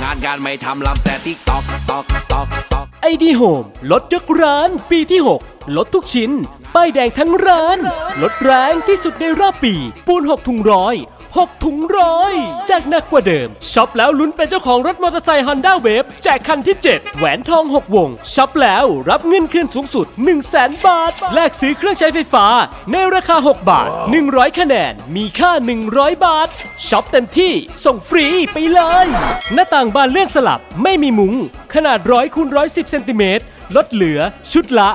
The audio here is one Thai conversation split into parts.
งานการไม่ทำลำแต่ติ๊กตอกตอกตอกตอกไอดีโฮมลดยกร้านปีที่ 6 ลดทุกชิ้น ป้ายแดงทั้งร้าน ลดแรงที่สุดในรอบปี ปูน 6 ถุงร้อย 6 ถุงร้อยแจกหนักกว่าเดิมช็อปแล้วลุ้นเป็นเจ้าของรถมอเตอร์ไซค์ฮอนด้าเวฟแจกคันที่ 7 แหวนทอง 6 วงช็อปแล้วรับเงินคืนสูงสุด 1 0 0 0 0แบาท แลกซื้อเครื่องใช้ไฟฟ้า ในราคา 6 บาท 100 คะแนน มีค่า 100 บาทช็อปเต็มที่ส่งฟรีไปเลย หน้าต่างบานเลื่อนสลับไม่มีมุง้งขนาด100คูณ110เซนติเมตรลดเหลือชุดละ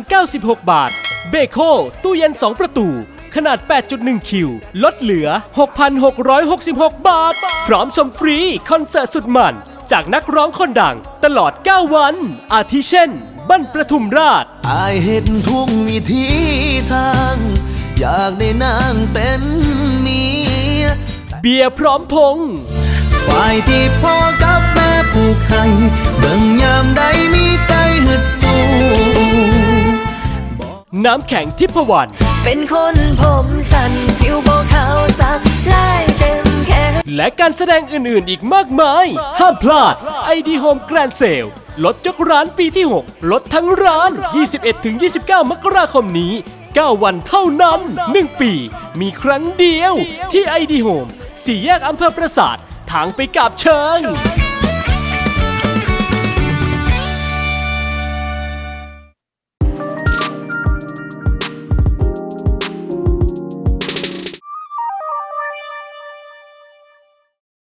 1,096 บาท เบโค ตู้เย็น 2 ประตู ขนาด 8.1 คิว ลดเหลือ 6,666 บาท พร้อมชมฟรีคอนเสิร์ตสุดมัน จากนักร้องคนดังตลอด 9 วัน อาทิเช่น บั้นประทุมราช อายเห็นทุกวิธีทาง อยากได้นางเป็นเมียเบียร์พร้อมพงษ์ฝ่ายที่พ่อกับแม่ผูกให้เบิ่งยามใดมีใจฮึดสู้น้ำแข็งทิพวรรณ เป็นคนผมสั้นผิวโบขาวสักลายเต็มแขนและการแสดงอื่นๆ อีกมากมาย ห้ามพลาด ID Home Grand Sale ลดยกร้านปีที่ 6 ลดทั้งร้าน 21-29 มกราคมนี้ 9 วันเท่านั้น 1 ปี มีครั้งเดียวที่ ID Home สี่แยกอำเภอปราสาท ทางไปกาบเชิง